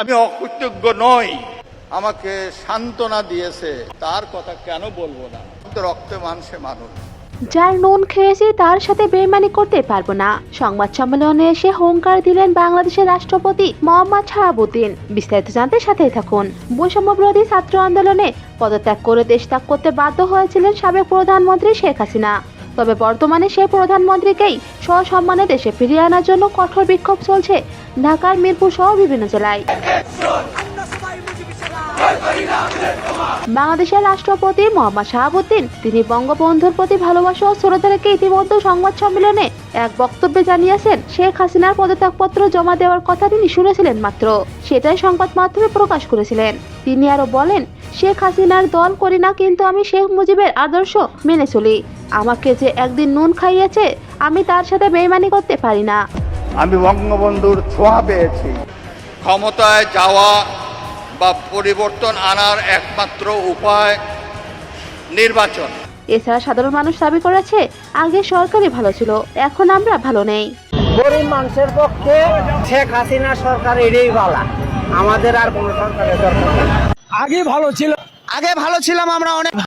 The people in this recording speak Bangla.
আমি অকৃতজ্ঞ নই। আমাকে সান্ত্বনা দিয়েছে, তার কথা কেন বলব না? রক্তে মাংসে মানুষ। যার নুন খেয়েছি, তার সাথে বেইমানি করতে পারব না। সংবাদ সম্মেলনে এসে হুঙ্কার দিলেন বাংলাদেশের রাষ্ট্রপতি মোহাম্মদ শাহাবুদ্দিন। বিস্তারিত জানতে সাথেই থাকুন। বৈষম্য বিরোধী ছাত্র আন্দোলনে পদত্যাগ করে দেশ ত্যাগ করতে বাধ্য হয়েছিলেন সাবেক প্রধানমন্ত্রী শেখ হাসিনা। তবে বর্তমানে সেই প্রধানমন্ত্রীকেই সসম্মানে দেশে ফিরিয়ে আনার জন্য কঠোর বিক্ষোভ চলছে ঢাকার মিরপুর সহ বিভিন্ন জেলায়। বাংলাদেশের রাষ্ট্রপতি মোহাম্মদ শাহাবুদ্দিন, তিনি বঙ্গবন্ধুর প্রতি ভালোবাসা ও শ্রদ্ধা রেখে ইতিমধ্যে সংবাদ সম্মেলনে এক বক্তব্যে জানিয়েছেন, শেখ হাসিনার পদত্যাগপত্র জমা দেওয়ার কথা তিনি শুনেছিলেন মাত্র। সেটাই সংবাদ মাধ্যমে প্রকাশ করেছিলেন। তিনি আরও বলেন, শেখ হাসিনার দল করি না, কিন্তু আমি শেখ মুজিবের আদর্শ মেনে চলি। আমাকে যে একদিন নুন খাইয়েছে, আমি তার সাথে বেইমানি করতে পারি না। আমি বঙ্গবন্ধুর ছোঁয়া পেয়েছি। ক্ষমতায় যাওয়া বা পরিবর্তন আনার একমাত্র উপায় নির্বাচন। এছাড়া সাধারণ মানুষ দাবি করেছে আগে সরকারই ভালো ছিল এখন আমরা ভালো নেই। গরিব মানুষের পক্ষে শেখ হাসিনা সরকার এটাই বলা আমাদের আর কোনো সরকারের দরকার। আগে ভালো ছিল। আগে ভালো ছিলাম আমরা অনেক।